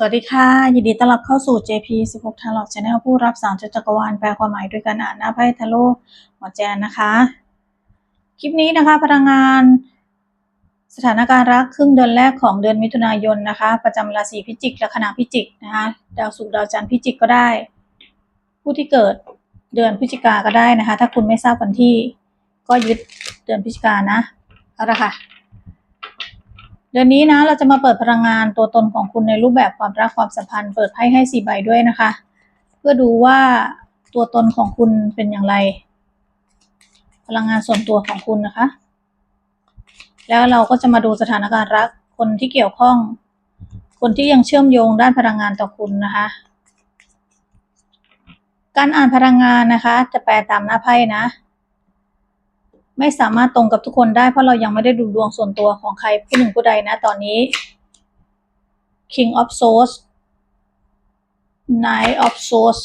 สวัสดีค่ะ ยินดีต้อนรับเข้าสู่ JP 16 Tarot Channel ผู้รับสารจักรวาลแปลความหมายด้วยการอ่านหน้าไพ่ทาโร่หมอแจนนะคะ คลิปนี้นะคะพลังงาน สถานการณ์รักครึ่งเดือนแรกของเดือนมิถุนายนนะคะ ประจำราศีพิจิกและคณะพิจิกนะคะดาวศุกร์ดาวจันทร์พิจิกก็ได้ ผู้ที่เกิดเดือนพฤศจิกาก็ได้นะคะ ถ้าคุณไม่ทราบวันที่ก็ยึดเดือนพฤศจิกานะเอาละค่ะ เดือนนี้นะเราจะมาเปิดพลังงานตัวตนของคุณในรูปแบบความรักความสัมพันธ์ เปิดไพ่ให้สี่ใบด้วยนะคะ เพื่อดูว่าตัวตนของคุณเป็นอย่างไร พลังงานส่วนตัวของคุณนะคะ แล้วเราก็จะมาดูสถานการณ์รักคนที่เกี่ยวข้อง คนที่ยังเชื่อมโยงด้านพลังงานต่อคุณนะคะ การอ่านพลังงานนะคะ จะแปลตามหน้าไพ่นะ ไม่สามารถตรงกับทุกคนได้เพราะเรายังไม่ได้ดูดวงส่วนตัวของใครผู้หนึ่งผู้ใดนะตอนนี้ King of Swords Knight of Swords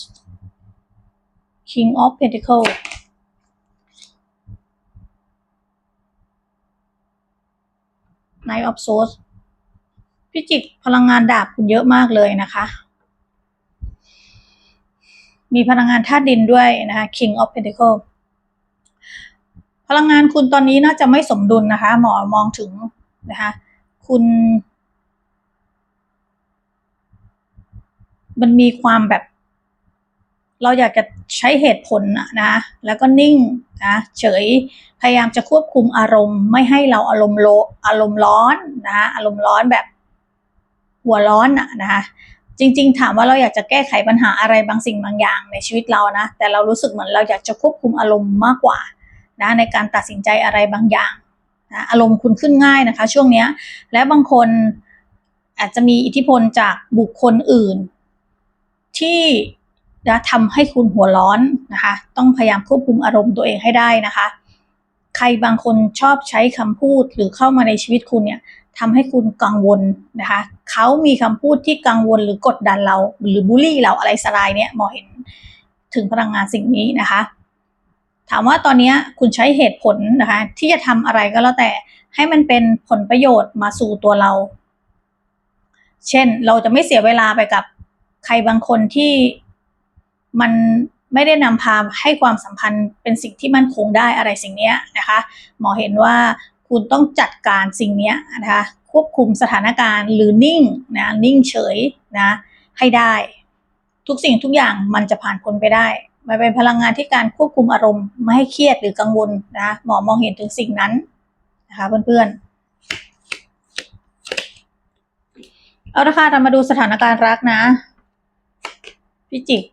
King of Pentacles Knight of Swords พิจิกพลังงานดาบคุณเยอะมากเลยนะคะ มีพลังงานธาตุดินด้วยนะคะ King of Pentacles ลังงานคุณตอนนี้น่าจะไม่สมดุลนะคะ หมอมองถึงนะคะ คุณ มันมีความแบบ เราอยากจะใช้เหตุผลนะ แล้วก็นิ่งนะเฉยพยายามจะควบคุมอารมณ์ ไม่ให้เราอารมณ์โลอารมณ์ร้อนนะอารมณ์ร้อนแบบ หัวร้อนอะนะคะจริง ๆ ถามว่าเราอยากจะแก้ไขปัญหาอะไรบางสิ่งบางอย่างในชีวิตเรานะ แต่เรารู้สึกเหมือนเราอยากจะควบคุมอารมณ์มากกว่า นะในการตัดสินใจอะไรบางอย่างนะอารมณ์คุณขึ้นง่ายนะคะ ช่วงนี้และบางคนอาจจะมีอิทธิพลจากบุคคลอื่น ที่จะทำให้คุณหัวร้อนนะคะ ต้องพยายามควบคุมอารมณ์ตัวเองให้ได้นะคะ ใครบางคนชอบใช้คำพูดหรือเข้ามาในชีวิตคุณเนี่ยทำให้คุณกังวลนะคะ เขามีคำพูดที่กังวลหรือกดดันเรา หรือบูลลี่เราอะไรสไลด์เนี่ยหมอเห็นถึงพลังงานสิ่งนี้นะคะ ถามว่าตอนนี้คุณใช้เหตุผลนะคะ ที่จะทำอะไรก็แล้วแต่ให้มันเป็นผลประโยชน์มาสู่ตัวเรา เช่นเราจะไม่เสียเวลาไปกับใครบางคนที่มันไม่ได้นำพาให้ความสัมพันธ์เป็นสิ่งที่มั่นคงได้อะไรสิ่งนี้นะคะ หมอเห็นว่าคุณต้องจัดการสิ่งนี้นะคะ ควบคุมสถานการณ์หรือนิ่งนะนิ่งเฉยนะให้ได้ ทุกสิ่งทุกอย่างมันจะผ่านพ้นไปได้ มันเป็นพลังงานที่การควบคุมอารมณ์ไม่ให้เครียดหรือกังวลนะหมอมองเห็นถึงสิ่งนั้นนะคะเพื่อนๆเอาละค่ะเรามาดูสถานการณ์รักนะพิจิก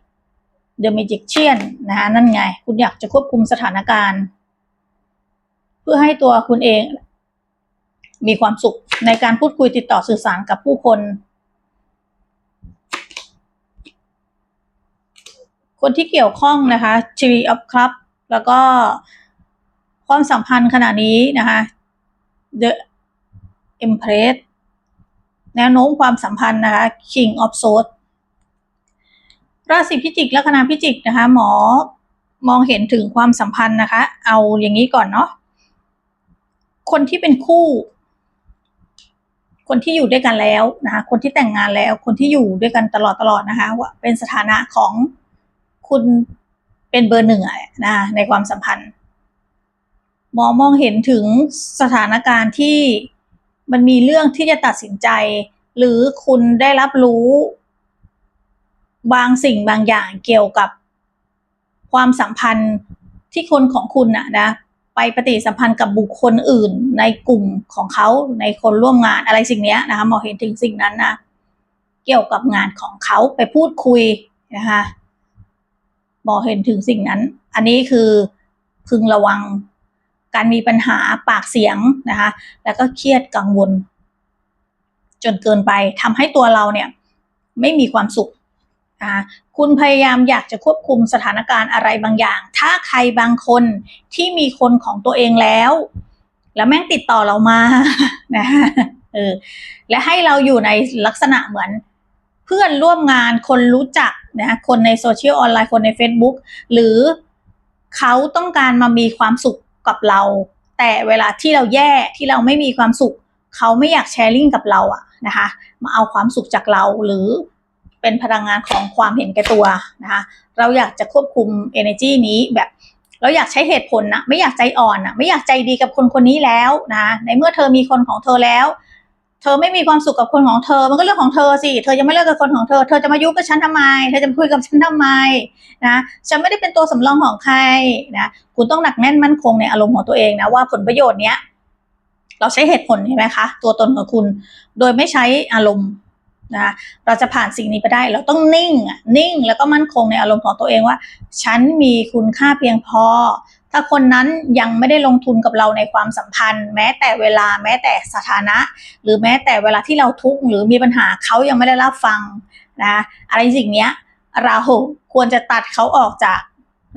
เดอะเมจิกเชียนนะคะนั่นไง คุณอยากจะควบคุมสถานการณ์ เพื่อให้ตัวคุณเองมีความสุขในการพูดคุยติดต่อสื่อสารกับผู้คน คนที่เกี่ยวข้องนะคะ Tree of Cup แล้วก็ความสัมพันธ์ขณะนี้นะคะ The Empress แนวโน้มความสัมพันธ์นะคะ King of Swords ราศีพิจิกและคณะพิจิกนะคะ หมอมองเห็นถึงความสัมพันธ์นะคะ เอาอย่างนี้ก่อนเนาะคนที่เป็นคู่ คนที่อยู่ด้วยกันแล้วนะคะ คนที่แต่งงานแล้ว คนที่อยู่ด้วยกันตลอดตลอดนะคะว่าเป็นสถานะของ คุณเป็นเบอร์หนึ่งอะนะในความสัมพันธ์หมอมองเห็นถึงสถานการณ์ที่มันมีเรื่องที่จะตัดสินใจ หรือคุณได้รับรู้ บางสิ่งบางอย่างเกี่ยวกับความสัมพันธ์ที่คนของคุณนะนะไปปฏิสัมพันธ์กับบุคคลอื่น ในกลุ่มของเขาในคนร่วมงานอะไรสิ่งนี้นะคะหมอเห็นถึงสิ่งนั้นนะเกี่ยวกับงานของเขาไปพูดคุยนะคะ มอเห็นถึงสิ่งนั้น อันนี้คือพึงระวังการมีปัญหาปากเสียงนะคะ แล้วก็เครียดกังวล จนเกินไปทำให้ตัวเราเนี่ยไม่มีความสุขนะคะคุณพยายามอยากจะควบคุมสถานการณ์อะไรบางอย่าง ถ้าใครบางคนที่มีคนของตัวเองแล้ว แล้วแม่งติดต่อเรามานะเออและให้เราอยู่ในลักษณะเหมือน พื่อนร่วมงานคนรู้จักนะคนในโซเชียลออนไลน์คนใน Facebook หรือเขาต้องการมามีความสุขกับเรา แต่เวลาที่เราแย่ที่เราไม่มีความสุข เขาไม่อยากแชร์ลิงกับเราอะนะคะมาเอาความสุขจากเราหรือเป็นพลังงานของความเห็นแก่ตัวนะคะเราอยากจะควบคุม energy นี้แบบเราอยากใช้เหตุผลนะไม่อยากใจอ่อนนะไม่อยากใจดีกับคนคนนี้แล้วนะในเมื่อเธอมีคนของเธอแล้ว เธอไม่มีความสุขกับคนของเธอ มันก็เรื่องของเธอสิ เธอยังไม่เลิกกับคนของเธอ เธอจะมายุ่งกับฉันทำไม เธอจะมาคุยกับฉันทำไมนะ ฉันไม่ได้เป็นตัวสำรองของใครนะ คุณต้องหนักแน่นมั่นคงในอารมณ์ของตัวเองนะว่าผลประโยชน์เนี้ยเราใช้เหตุผลใช่ไหมคะ ตัวตนของคุณ โดยไม่ใช้อารมณ์นะเราจะผ่านสิ่งนี้ไปได้ เราต้องนิ่งนิ่งแล้วก็มั่นคงในอารมณ์ของตัวเองว่า ฉันมีคุณค่าเพียงพอ ถ้าคนนั้นยังไม่ได้ลงทุนกับเราในความสัมพันธ์ แม้แต่เวลาแม้แต่สถานะ หรือแม้แต่เวลาที่เราทุกข์หรือมีปัญหาเขายังไม่ได้รับฟังนะอะไรสิ่งเนี้ยเราควรจะตัดเขาออกจาก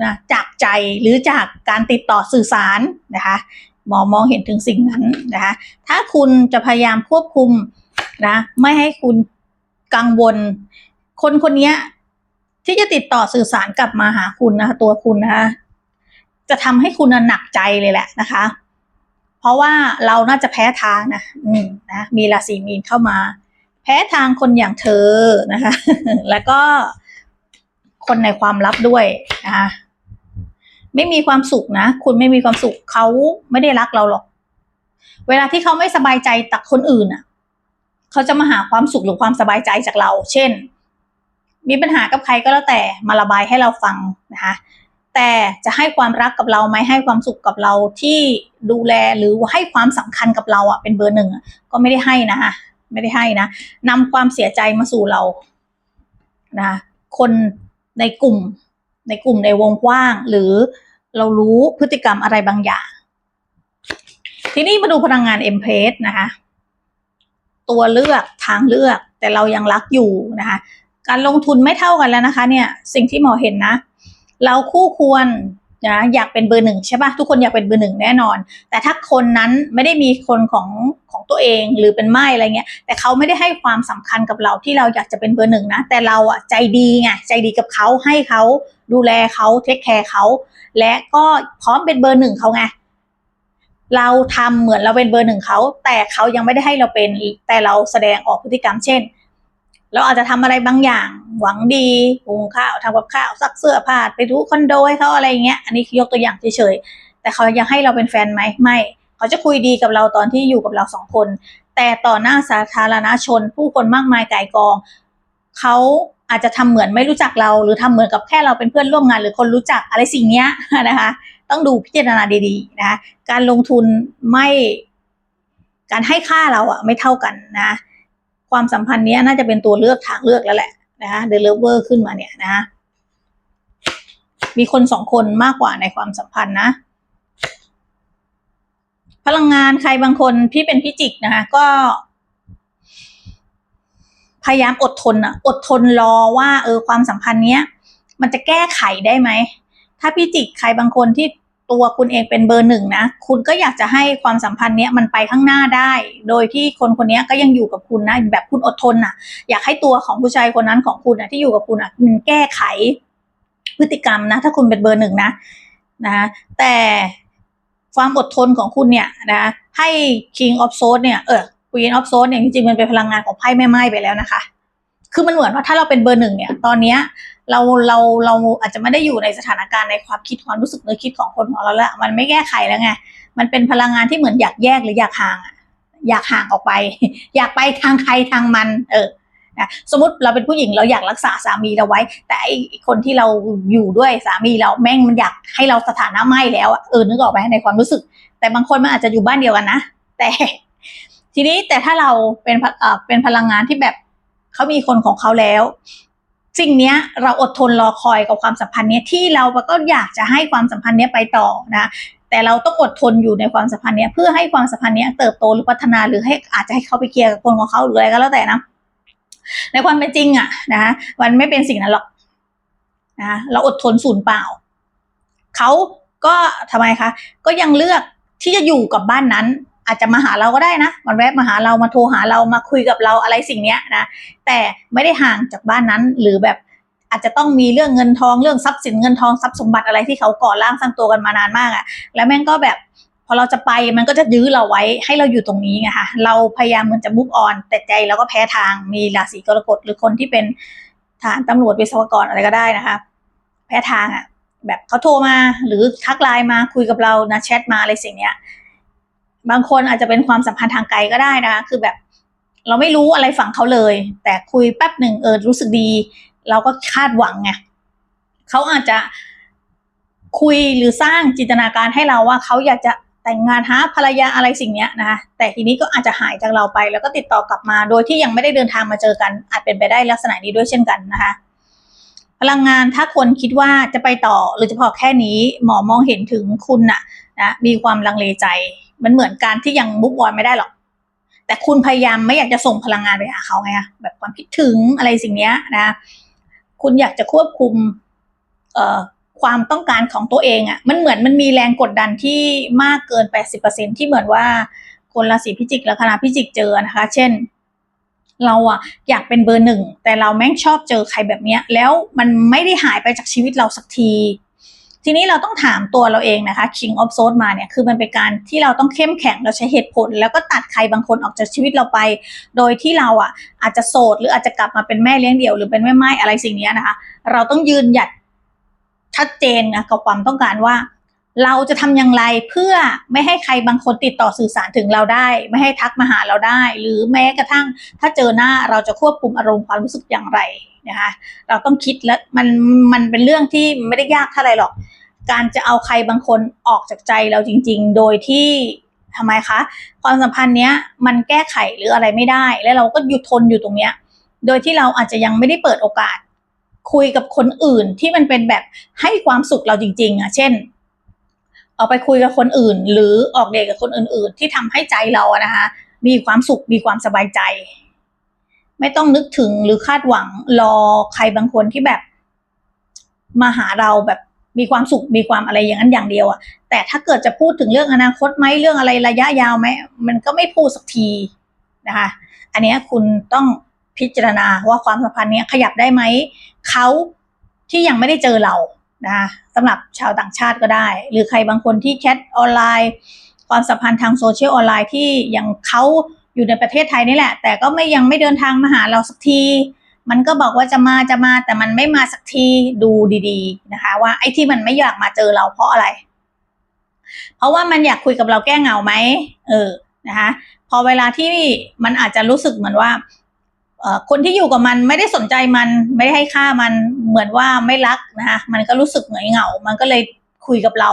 นะจากใจหรือจากการติดต่อสื่อสารนะคะมองมองเห็นถึงสิ่งนั้นนะคะถ้าคุณจะพยายามควบคุมนะไม่ให้คุณกังวล คนคนนี้ที่จะติดต่อสื่อสารกลับมาหาคุณนะคะตัวคุณนะคะ จะทำให้คุณหนักใจเลยแหละนะคะ เพราะว่าเราน่าจะแพ้ทางนะอืมนะมีราศีมีนเข้ามา แพ้ทางคนอย่างเธอนะคะ แล้วก็คนในความลับด้วยนะคะไม่มีความสุขนะ คุณไม่มีความสุขเขาไม่ได้รักเราหรอก เวลาที่เขาไม่สบายใจจากคนอื่นอะ เขาจะมาหาความสุขหรือความสบายใจจากเรา เช่น มีปัญหากับใครก็แล้วแต่มาระบายให้เราฟังนะคะ แต่จะให้ความรักกับเราไหมให้ความสุขกับเราที่ดูแลหรือให้ความสำคัญกับเราอะเป็นเบอร์หนึ่งอะก็ไม่ได้ให้นะไม่ได้ให้นะนำความเสียใจมาสู่เรานะคนในกลุ่มในกลุ่มในวงกว้าง หรือเรารู้พฤติกรรมอะไรบางอย่าง ทีนี้มาดูพลังงานเอ็มเพสนะคะตัวเลือกทางเลือกแต่เรายังรักอยู่นะคะการลงทุนไม่เท่ากันแล้วนะคะ เนี่ย สิ่งที่หมอเห็นนะ เราคู่ควรนะอยากเป็นเบอร์หนึ่งใช่ปะทุกคนอยากเป็นเบอร์หนึ่งแน่นอน แต่ถ้าคนนั้นไม่ได้มีคนของของตัวเองหรือเป็นไม่อะไรเงี้ย แต่เขาไม่ได้ให้ความสำคัญกับเราที่เราอยากจะเป็นเบอร์หนึ่งนะ แต่เราอะใจดีไงใจดีกับเขาให้เขาดูแลเขาเทคแคร์เขาและก็พร้อมเป็นเบอร์หนึ่งเขาไงเราทำเหมือนเราเป็นเบอร์หนึ่งเขาแต่เขายังไม่ได้ให้เราเป็นแต่เราแสดงออกพฤติกรรมเช่น เราอาจจะทำอะไรบางอย่าง หวังดีหุงข้าวทำกับข้าวซักเสื้อผ้าไปทุคอนโดให้เขาอะไรอย่างเงี้ยอันนี้ยกตัวอย่างเฉยๆแต่เขายังให้เราเป็นแฟนไหมไม่เขาจะคุยดีกับเราตอนที่อยู่กับเราสองคน แต่ต่อหน้าสาธารณชน ผู้คนมากมายก่ายกองเขาอาจจะทำเหมือนไม่รู้จักเรา หรือทำเหมือนกับแค่เราเป็นเพื่อนร่วมงาน หรือคนรู้จักอะไรสิ่งเนี้ยนะคะ ต้องดูพิจารณาดีๆนะคะการลงทุนไม่การให้ค่าเราอะไม่เท่ากันนะ ความสัมพันธ์นี้น่าจะเป็นตัวเลือกทางเลือกแล้วแหละนะคะเดลเลเวอร์ขึ้นมาเนี่ยนะ มีคนสองคนมากกว่าในความสัมพันธ์นะ พลังงานใครบางคนพี่เป็นพิจิกนะคะ ก็ พยายามอดทนอะอดทนรอว่า เออความสัมพันธ์เนี้ย มันจะแก้ไขได้ไหม ถ้าพี่จิกใครบางคนที่ ตัวคุณเองเป็นเบอร์หนึ่งนะ คุณก็อยากจะให้ความสัมพันธ์เนี้ยมันไปข้างหน้าได้ โดยที่คนคนนี้ก็ยังอยู่กับคุณนะแบบคุณอดทนน่ะ อยากให้ตัวของผู้ชายคนนั้นของคุณนะที่อยู่กับคุณอะมันแก้ไขพฤติกรรมนะ ถ้าคุณเป็นเบอร์หนึ่งนะนะแต่ความอดทนของคุณเนี่ยนะให้ King of Swords เนี่ยเออ Queen of Swords เนี่ยจริงๆมันเป็นพลังงานของไพ่แม่ไม้ไปแล้วนะคะ คือมันเหมือนว่าถ้าเราเป็นเบอร์หนึ่งเนี่ย ตอนเนี้ยเราเราเราอาจจะไม่ได้อยู่ในสถานการณ์ในความคิดความรู้สึกนึกคิดของคนของเราแล้วมันไม่แก้ไขแล้วไงมันเป็นพลังงานที่เหมือนอยากแยกหรืออยากห่างอยากห่างออกไป อยากไปทางใครทางมัน เออนะสมมติเราเป็นผู้หญิงเราอยากรักษาสามีเราไว้ แต่ไอคนที่เราอยู่ด้วยสามีเราแม่งมันอยากให้เราสถานะไม่แล้วเออนึกออกไหมในความรู้สึก แต่บางคนมันอาจจะอยู่บ้านเดียวกันนะแต่ ทีนี้แต่ถ้าเราเป็นเอ่อเป็นพลังงานที่แบบ เขามีคนของเขาแล้วสิ่งนี้เราอดทนรอคอยกับความสัมพันธ์นี้ที่เราก็อยากจะให้ความสัมพันธ์นี้ไปต่อนะแต่เราต้องอดทนอยู่ในความสัมพันธ์นี้เพื่อให้ความสัมพันธ์นี้เติบโตหรือพัฒนาหรือให้อาจจะให้เขาไปเคลียร์กับคนของเขาหรืออะไรก็แล้วแต่นะในความเป็นจริงอะนะมันไม่เป็นสิ่งนั้นหรอกนะเราอดทนศูนย์เปล่าเขาก็ทำไมคะก็ยังเลือกที่จะอยู่กับบ้านนั้น อาจจะมาหาเราก็ได้นะมันแวะมาหาเรามาโทรหาเรามาคุยกับเราอะไรสิ่งเนี้ยนะแต่ไม่ได้ห่างจากบ้านนั้นหรือแบบอาจจะต้องมีเรื่องเงินทองเรื่องทรัพย์สินเงินทองทรัพย์สมบัติอะไรที่เขาก่อร่างสร้างตัวกันมานานมากอะแล้วแม่งก็แบบพอเราจะไปมันก็จะยื้อเราไว้ให้เราอยู่ตรงนี้ไงคะเราพยายามมันจะมุกออน แต่ใจเราก็แพ้ทางมีราศีกรกฎหรือคนที่เป็นทหารตำรวจวิศวกรอะไรก็ได้นะคะ แพ้ทางอะ่ะแบบเขาโทรมาหรือทักไลน์มาคุยกับเรานะแชทมาอะไรสิ่งเนี้ย บางคนอาจจะเป็นความสัมพันธ์ทางไกลก็ได้นะคะ คือแบบเราไม่รู้อะไรฝั่งเขาเลย แต่คุยแป๊บหนึ่งเออรู้สึกดี เราก็คาดหวังไงเขาอาจจะคุยหรือสร้างจินตนาการให้เราว่าเขาอยากจะแต่งงานหาภรรยาอะไรสิ่งเนี้ยนะคะแต่ทีนี้ก็อาจจะหายจากเราไป แล้วก็ติดต่อกลับมา โดยที่ยังไม่ได้เดินทางมาเจอกัน อาจเป็นไปได้ลักษณะนี้ด้วยเช่นกันนะคะพลังงานถ้าคนคิดว่าจะไปต่อหรือจะพอแค่นี้หมอมองเห็นถึงคุณน่ะนะมีความลังเลใจ มันเหมือนการที่ยังมุกออนไม่ได้หรอก แต่คุณพยายามไม่อยากจะส่งพลังงานไปหาเขาไงคะแบบความคิดถึงอะไรสิ่งเนี้ยนะ คุณอยากจะควบคุม เอ่อความต้องการของตัวเองอะ่ะ มันเหมือนมันมีแรงกดดันที่มากเกิน 80%ที่เหมือนว่า คนราศีพิจิกและคณะพิจิกเจอนะคะ เช่น เราอะอยากเป็นเบอร์หนึ่ง แต่เราแม่งชอบเจอใครแบบเนี้ย แล้วมันไม่ได้หายไปจากชีวิตเราสักที ทีนี้เราต้องถามตัวเราเองนะคะ King of s o u l มาเนี่ยคือมันเป็นการที่เราต้องเข้มแข็งเราใช้เหตุผล แล้วก็ตัดใครบางคนออกจากชีวิตเราไป โดยที่เราอะอาจจะโสดหรืออาจจะกลับมาเป็นแม่เลี้ยงเดี่ยวหรือเป็นแม่ไม้อะไรสิ่งนี้นะคะ เราต้องยืนหยัดชัดเจนนะกับความต้องการว่า เราจะทำอย่างไรเพื่อไม่ให้ใครบางคนติดต่อสื่อสารถึงเราได้ ไม่ให้ทักมาหาเราได้ หรือแม้กระทั่งถ้าเจอหน้าเราจะควบคุมอารมณ์ความรู้สึกอย่างไรนะคะเราต้องคิดและมันมันเป็นเรื่องที่ไม่ได้ยากเท่าไหร่หรอก การจะเอาใครบางคนออกจากใจเราจริง ๆ โดยที่ทำไมคะ ความสัมพันธ์เนี้ยมันแก้ไขหรืออะไรไม่ได้ แล้วเราก็หยุดทนอยู่ตรงเนี้ย โดยที่เราอาจจะยังไม่ได้เปิดโอกาส คุยกับคนอื่นที่มันเป็นแบบให้ความสุขเราจริง ๆอะเช่น ออกไปคุยกับคนอื่น หรือออกเดทกับคนอื่น ๆ ที่ทำให้ใจเราอะนะคะ มีความสุขมีความสบายใจ ไม่ต้องนึกถึงหรือคาดหวังรอใครบางคนที่แบบ มาหาเราแบบมีความสุขมีความอะไรอย่างนั้นอย่างเดียวอะแต่ถ้าเกิดจะพูดถึงเรื่องอนาคตไหมเรื่องอะไรระยะยาวไหมมันก็ไม่พูดสักทีนะคะ อันนี้คุณต้องพิจารณาว่าความสัมพันธ์นี้ขยับได้ไหมเขาที่ยังไม่ได้เจอเรา นะคะสำหรับชาวต่างชาติก็ได้ หรือใครบางคนที่แชทออนไลน์ ความสัมพันธ์ทางโซเชียลออนไลน์ที่อยังเขาอยู่ในประเทศไทยนี่แหละ แต่ก็ไม่ยังไม่เดินทางมาหาเราสักที มันก็บอกว่าจะมาจะมาแต่มันไม่มาสักทีดูดีๆนะคะ ว่าไอ้ที่มันไม่อยากมาเจอเราเพราะอะไร เพราะว่ามันอยากคุยกับเราแก้เหงาไหมเออนะคะพอเวลาที่มันอาจจะรู้สึกเหมือนว่า คนที่อยู่กับมันไม่ได้สนใจมันไม่ได้ให้ค่ามันเหมือนว่าไม่รักนะคะมันก็รู้สึกเหงาเหงา มันก็เลยคุยกับเรา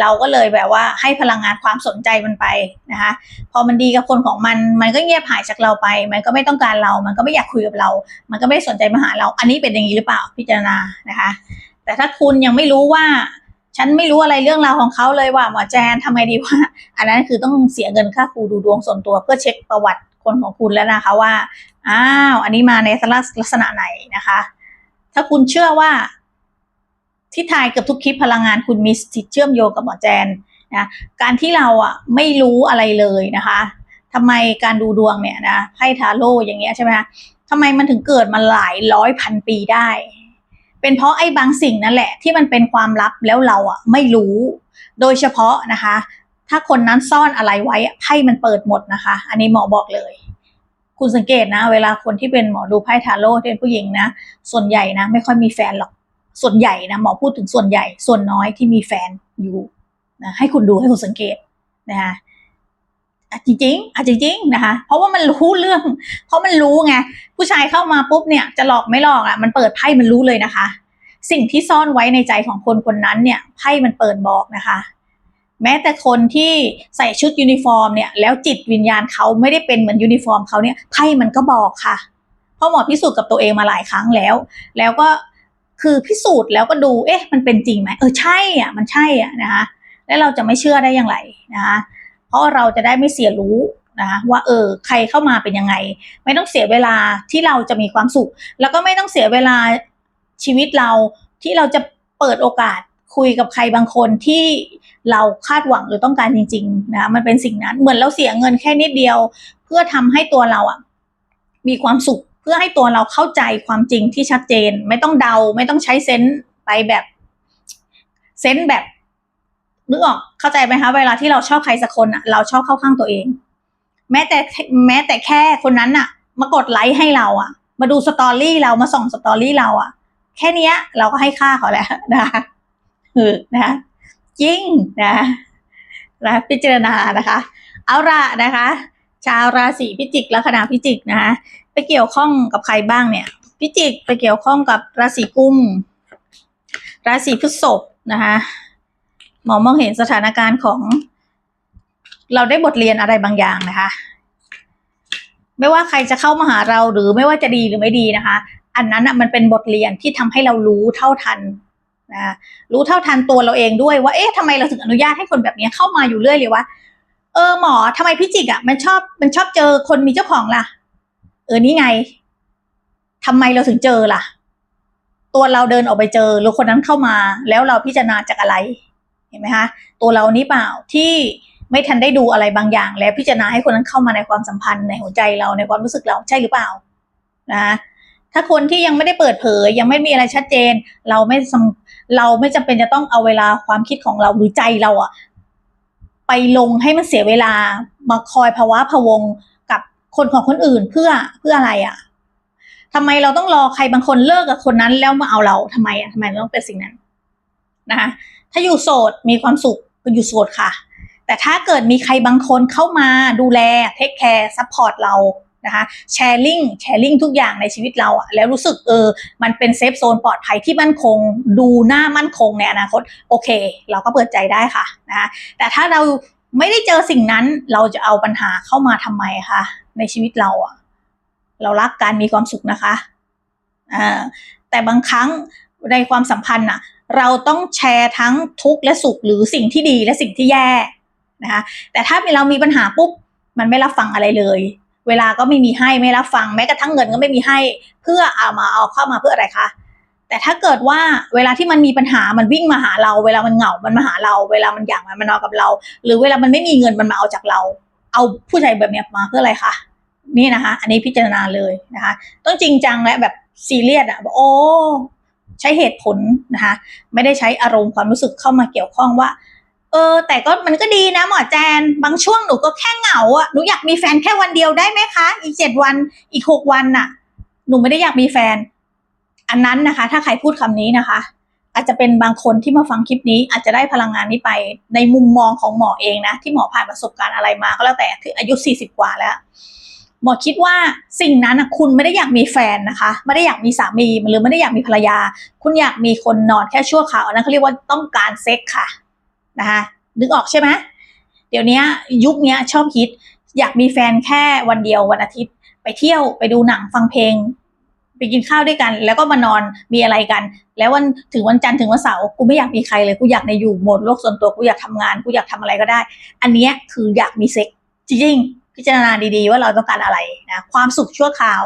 เราก็เลยแบบว่าให้พลังงานความสนใจมันไปนะคะพอมันดีกับคนของมันมันก็เงียบหายจากเราไป มันก็ไม่ต้องการเรา มันก็ไม่อยากคุยกับเรา มันก็ไม่สนใจมาหาเรา อันนี้เป็นอย่างนี้หรือเปล่าพิจารณานะคะ แต่ถ้าคุณยังไม่รู้ว่าฉันไม่รู้อะไรเรื่องราวของเขาเลยว่าหมอแจนทำไงดีว่า อันนั้นคือต้องเสียเงินค่าครูดูดวงส่วนตัวเพื่อเช็คประวัติคนของคุณแล้วนะคะว่า อ้าว อันนี้มาในลักษณะไหนนะคะ ถ้าคุณเชื่อว่าที่ทายเกือบทุกคลิปพลังงานคุณมีสถิเชื่อมโยงกับหมอแจนนะการที่เราอะไม่รู้อะไรเลยนะคะทำไมการดูดวงเนี่ยนะไพ่ทาโร่อย่างเงี้ยใช่ไหมทำไมมันถึงเกิดมาหลายร้อยพันปีได้ เป็นเพราะไอ้บางสิ่งนั่นแหละ ที่มันเป็นความลับแล้วเราอะไม่รู้ โดยเฉพาะนะคะ ถ้าคนนั้นซ่อนอะไรไว้ไพ่มันเปิดหมดนะคะ อันนี้หมอบอกเลย คุณสังเกตนะ เวลาคนที่เป็นหมอดูไพ่ทาโร่ที่เป็นผู้หญิงนะ ส่วนใหญ่นะไม่ค่อยมีแฟนหรอก ส่วนใหญ่นะหมอพูดถึงส่วนใหญ่ ส่วนน้อยที่มีแฟนอยู่นะให้คุณดูให้คุณสังเกตนะคะอะจริงๆอะจริงๆนะคะ เพราะว่ามันรู้เรื่อง เพราะมันรู้ไง ผู้ชายเข้ามาปุ๊บเนี่ยจะหลอกไม่หลอกอะ มันเปิดไพ่มันรู้เลยนะคะ สิ่งที่ซ่อนไว้ในใจของคนคนนั้นเนี่ย ไพ่มันเปิดบอกนะคะ แม้แต่คนที่ใส่ชุดยูนิฟอร์มเนี่ยแล้วจิตวิญญาณเขาไม่ได้เป็นเหมือนยูนิฟอร์มเขาเนี่ยไพ่มันก็บอกค่ะเพราะหมอพิสูจน์กับตัวเองมาหลายครั้งแล้ว แล้วก็คือพิสูจน์แล้วก็ดูเอ๊ะมันเป็นจริงไหมเออใช่อะมันใช่อะนะคะแล้วเราจะไม่เชื่อได้อย่างไรนะคะเพราะเราจะได้ไม่เสียรู้นะคะว่าเออใครเข้ามาเป็นยังไง ไม่ต้องเสียเวลาที่เราจะมีความสุข แล้วก็ไม่ต้องเสียเวลาชีวิตเราที่เราจะเปิดโอกาสคุยกับใครบางคนที่ เราคาดหวังหรือต้องการจริงๆนะมันเป็นสิ่งนั้นเหมือนเราเสียเงินแค่นิดเดียว เพื่อทำให้ตัวเราอะมีความสุขเพื่อให้ตัวเราเข้าใจความจริงที่ชัดเจน ไม่ต้องเดาไม่ต้องใช้เซนส์ไปแบบเซนส์แบบนึกออกเข้าใจไหมคะเวลาที่เราชอบใครสักคนอะเราชอบเข้าข้างตัวเอง แม้แต่แม้แต่แค่คนนั้นอะมากดไลค์ให้เราอะมาดูสตอรี่เรามาส่องสตอรี่เราอะแค่นี้เราก็ให้ค่าเขาแล้วนะคะเออนะคะ จริงนะนะพิจารณานะคะ เอาละนะคะ ชาวราศีพิจิกลัคนาพิจิกนะคะไปเกี่ยวข้องกับใครบ้างเนี่ย พิจิกไปเกี่ยวข้องกับราศีกุมราศีพฤษภนะคะหมอมองเห็นสถานการณ์ของ เราได้บทเรียนอะไรบางอย่างนะคะ ไม่ว่าใครจะเข้ามาหาเราหรือไม่ว่าจะดีหรือไม่ดีนะคะ อันนั้นอะมันเป็นบทเรียนที่ทำให้เรารู้เท่าทัน นะรู้เท่าทันตัวเราเองด้วยว่าเอ๊ะทำไมเราถึงอนุญาตให้คนแบบนี้เข้ามาอยู่เรื่อยเลยวะเออหมอทำไมพิจิกอะมันชอบมันชอบเจอคนมีเจ้าของล่ะ เออนี่ไงทำไมเราถึงเจอล่ะ ตัวเราเดินออกไปเจอหรือคนนั้นเข้ามา แล้วเราพิจารณาจากอะไร เห็นไหมคะตัวเรานี้เปล่าที่ไม่ทันได้ดูอะไรบางอย่าง แล้วพิจารณาให้คนนั้นเข้ามาในความสัมพันธ์ในหัวใจเราในความรู้สึกเราใช่หรือเปล่านะคะถ้าคนที่ยังไม่ได้เปิดเผย ยังไม่มีอะไรชัดเจน เราไม่สำ เราไม่จำเป็นจะต้องเอาเวลาความคิดของเราหรือใจเราอะไปลงให้มันเสียเวลามาคอยภาวะพะวงกับคนของคนอื่นเพื่อเพื่ออะไรอะทำไมเราต้องรอใครบางคนเลิกกับคนนั้นแล้วมาเอาเราทำไมอะทำไมเราต้องเป็นสิ่งนั้นนะคะถ้าอยู่โสดมีความสุขก็อยู่โสดค่ะ แต่ถ้าเกิดมีใครบางคนเข้ามาดูแลเทคแคร์ซัพพอร์ตเรา นะคะแชร์ลิงแชร์ลิงทุกอย่างในชีวิตเราอะแล้วรู้สึกเออมันเป็นเซฟโซนปลอดภัยที่มั่นคง ดูหน้ามั่นคงในอนาคตโอเค เราก็เปิดใจได้ค่ะนะคะแต่ถ้าเราไม่ได้เจอสิ่งนั้นเราจะเอาปัญหาเข้ามาทำไมคะในชีวิตเราอะเรารักการมีความสุขนะคะอ่าแต่บางครั้งในความสัมพันธ์อะเราต้องแชร์ทั้งทุกข์และสุขหรือสิ่งที่ดีและสิ่งที่แย่นะคะแต่ถ้าเรามีปัญหาปุ๊บมันไม่รับฟังอะไรเลย เวลาก็ไม่มีให้ไม่รับฟังแม้กระทั่งเงินก็ไม่มีให้ เพื่อเอามาเอาเข้ามาเพื่ออะไรคะแต่ถ้าเกิดว่าเวลาที่มันมีปัญหามันวิ่งมาหาเรา เวลามันเหงา มันมาหาเรา เวลามันอยากมันมานอนกับเรา หรือเวลามันไม่มีเงินมันมาเอาจากเรา เอาผู้ชายแบบนี้มาเพื่ออะไรคะนี่นะคะ อันนี้พิจารณาเลยนะคะ ต้องจริงจังและแบบซีเรียสอะแบบโอ้ใช้เหตุผลนะคะ ไม่ได้ใช้อารมณ์ความรู้สึกเข้ามาเกี่ยวข้องว่า เออ แต่ก็มันก็ดีนะหมอแจน บางช่วงหนูก็แค่เหงาอะหนูอยากมีแฟนแค่วันเดียวได้ไหมคะ อีกเจ็ดวันอีกหกวันน่ะ หนูไม่ได้อยากมีแฟน อันนั้นนะคะ ถ้าใครพูดคำนี้นะคะ อาจจะเป็นบางคนที่มาฟังคลิปนี้ อาจจะได้พลังงานนี้ไป ในมุมมองของหมอเองนะ ที่หมอผ่านประสบการณ์อะไรมาก็แล้วแต่คืออายุสี่สิบกว่าแล้วหมอคิดว่าสิ่งนั้นนะคุณไม่ได้อยากมีแฟนนะคะไม่ได้อยากมีสามีหรือไม่ได้อยากมีภรรยา คุณอยากมีคนนอนแค่ชั่วคราวอันนั้นเขาเรียกว่าต้องการเซ็กค่ะ นะคะนึกออกใช่ไหมเดี๋ยวนี้ยุคนี้ชอบคิดอยากมีแฟนแค่วันเดียววันอาทิตย์ ไปเที่ยวไปดูหนังฟังเพลง ไปกินข้าวด้วยกัน แล้วก็มานอนมีอะไรกัน แล้ววันถึงวันจันทร์ถึงวันเสาร์กูไม่อยากมีใครเลยกูอยากในอยู่โหมดโลกส่วนตัวกูอยากทำงานกูอยากทำอะไรก็ได้ อันนี้คืออยากมีเซ็กจริงๆพิจารณาดีๆว่าเราต้องการอะไรนะความสุขชั่วคราว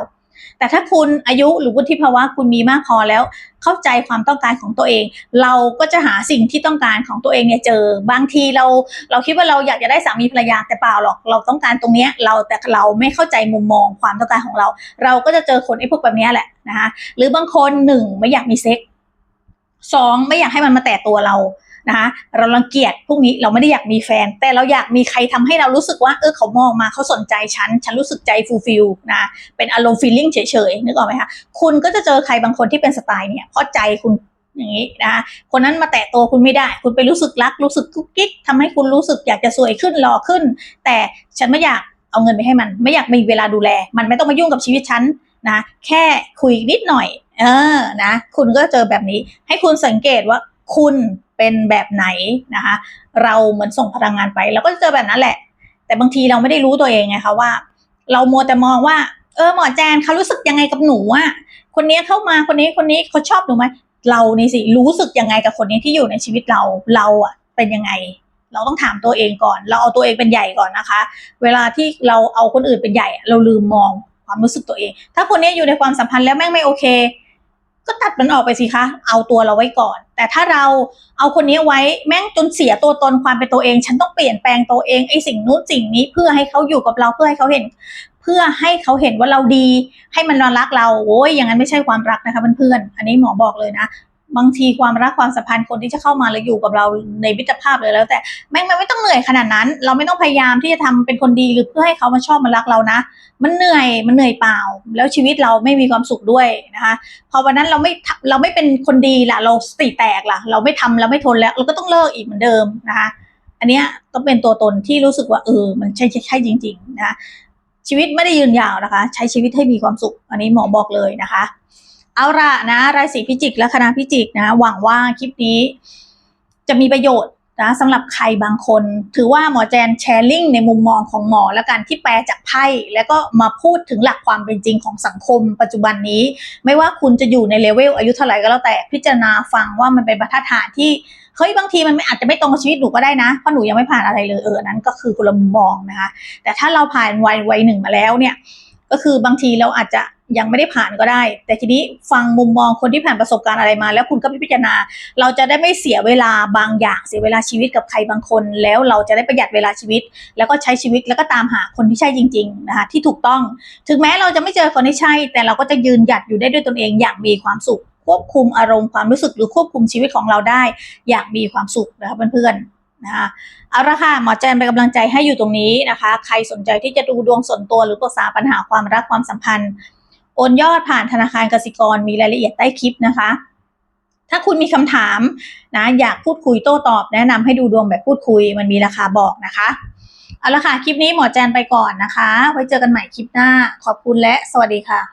แต่ถ้าคุณอายุหรือวุฒิภาวะคุณมีมากพอแล้ว เข้าใจความต้องการของตัวเอง เราก็จะหาสิ่งที่ต้องการของตัวเองเนี่ยเจอบางทีเราเราคิดว่าเราอยากจะได้สามีภรรยาแต่เปล่าหรอกเราต้องการตรงเนี้ยเราแต่เราไม่เข้าใจมุมมองความต้องการของเรา เราก็จะเจอคนไอ้พวกแบบเนี้ยแหละนะคะหรือบางคนหนึ่งไม่อยากมีเซ็กสองไม่อยากให้มันมาแตะตัวเรา นะคะเรารังเกียจพวกนี้เราไม่ได้อยากมีแฟน แต่เราอยากมีใครทำให้เรารู้สึกว่าเออเขามองมาเขาสนใจฉัน ฉันรู้สึกใจฟูลฟิลนะเป็นอารมณ์ฟีลลิ่งเฉยๆนึกออกไหมคะคุณก็จะเจอใครบางคนที่เป็นสไตล์เนี่ยเพราะใจคุณอย่างนี้นะคะคนนั้นมาแตะตัวคุณไม่ได้ คุณไปรู้สึกรัก รู้สึกกุ๊กกิ๊กทำให้คุณรู้สึกอยากจะสวยขึ้นหล่อขึ้น แต่ฉันไม่อยากเอาเงินไปให้มัน ไม่อยากมีเวลาดูแล มันไม่ต้องมายุ่งกับชีวิตฉันนะแค่คุยนิดหน่อย เออนะ คุณก็เจอแบบนี้ ให้คุณสังเกตว่าคุณ เป็นแบบไหนนะคะเราเหมือนส่งพลังงานไปเราก็จะเจอแบบนั้นแหละ แต่บางทีเราไม่ได้รู้ตัวเองไงคะว่า เราโมวแต่มองว่า เออหมอแจนเขารู้สึกยังไงกับหนูอะคนนี้เข้ามาคนนี้คนนี้เขาชอบหนูไหมเรานี่สิรู้สึกยังไงกับคนนี้ที่อยู่ในชีวิตเราเราอะเป็นยังไง เราต้องถามตัวเองก่อน เราเอาตัวเองเป็นใหญ่ก่อนนะคะ เวลาที่เราเอาคนอื่นเป็นใหญ่ เราลืมมองความรู้สึกตัวเอง ถ้าคนนี้อยู่ในความสัมพันธ์แล้วแม่งไม่โอเค ก็ตัดมันออกไปสิคะ เอาตัวเราไว้ก่อน แต่ถ้าเราเอาคนนี้ไว้แม่งจนเสียตัวตนความเป็นตัวเอง ฉันต้องเปลี่ยนแปลงตัวเองไอ้สิ่งนู้นสิ่งนี้เพื่อให้เขาอยู่กับเราเพื่อให้เขาเห็น เพื่อให้เขาเห็นว่าเราดี ให้มันรักเราโอ้ยอย่างนั้นไม่ใช่ความรักนะคะเพื่อนๆอันนี้หมอบอกเลยนะ บางทีความรักความสัมพันธ์คนที่จะเข้ามาหรืออยู่กับเราในมิตรภาพเลยแล้ว แต่แม่งมันไม่ต้องเหนื่อยขนาดนั้น เราไม่ต้องพยายามที่จะทำเป็นคนดีหรือเพื่อให้เขามาชอบมารักเรานะ มันเหนื่อยมันเหนื่อยเปล่า แล้วชีวิตเราไม่มีความสุขด้วยนะคะพอวันนั้นเราไม่เราไม่เป็นคนดีละเราสติแตกละเราไม่ทำเราไม่ทนแล้ว เราก็ต้องเลิกอีกเหมือนเดิมนะคะอันเนี้ยต้องเป็นตัวตนที่รู้สึกว่าเออมันใช่ใช่ใช่จริง ๆ นะคะชีวิตไม่ได้ยืนยาวนะคะ ใช้ชีวิตให้มีความสุข อันนี้หมอบอกเลยนะคะ เอาละนะราศีพิจิกและคณะพิจิกนะหวังว่าคลิปนี้จะมีประโยชน์นะสำหรับใครบางคน ถือว่าหมอแจนแชร์ลิงในมุมมองของหมอและการที่แปลจากไพ่แล้วก็มาพูดถึงหลักความเป็นจริงของสังคม ปัจจุบันนี้ ไม่ว่าคุณจะอยู่ในเลเวลอายุเท่าไหร่ก็แล้วแต่พิจารณาฟังว่ามันเป็นบรรทัดฐานที่เฮ้ยบางทีมันไม่อาจจะไม่ตรงกับชีวิตหนูก็ได้นะเพราะหนูยังไม่ผ่านอะไรเลยเออนนั้นก็คือคนละมุมมองนะคะแต่ถ้าเราผ่านวัยวัยหนึ่งมาแล้วเนี่ย ก็คือบางทีเราอาจจะยังไม่ได้ผ่านก็ได้ แต่ทีนี้ฟังมุมมองคนที่ผ่านประสบการณ์อะไรมา แล้วคุณก็พิจารณา เราจะได้ไม่เสียเวลาบางอย่างเสียเวลาชีวิตกับใครบางคน แล้วเราจะได้ประหยัดเวลาชีวิต แล้วก็ใช้ชีวิตแล้วก็ตามหาคนที่ใช่จริงๆนะคะที่ถูกต้อง ถึงแม้เราจะไม่เจอคนที่ใช่ แต่เราก็จะยืนหยัดอยู่ได้ด้วยตนเองอย่างมีความสุข ควบคุมอารมณ์ความรู้สึกหรือควบคุมชีวิตของเราได้ อย่างมีความสุขนะคะเพื่อนๆ นะคะเอาละค่ะหมอแจนเป็นกำลังใจให้อยู่ตรงนี้นะคะ ใครสนใจที่จะดูดวงส่วนตัวหรือปรึกษาปัญหาความรักความสัมพันธ์โอนยอดผ่านธนาคารกสิกรมีรายละเอียดใต้คลิปนะคะ ถ้าคุณมีคำถามนะอยากพูดคุยโต้ตอบ แนะนำให้ดูดวงแบบพูดคุยมันมีราคาบอกนะคะเอาละค่ะ คลิปนี้หมอแจนไปก่อนนะคะ ไว้เจอกันใหม่คลิปหน้าขอบคุณและสวัสดีค่ะ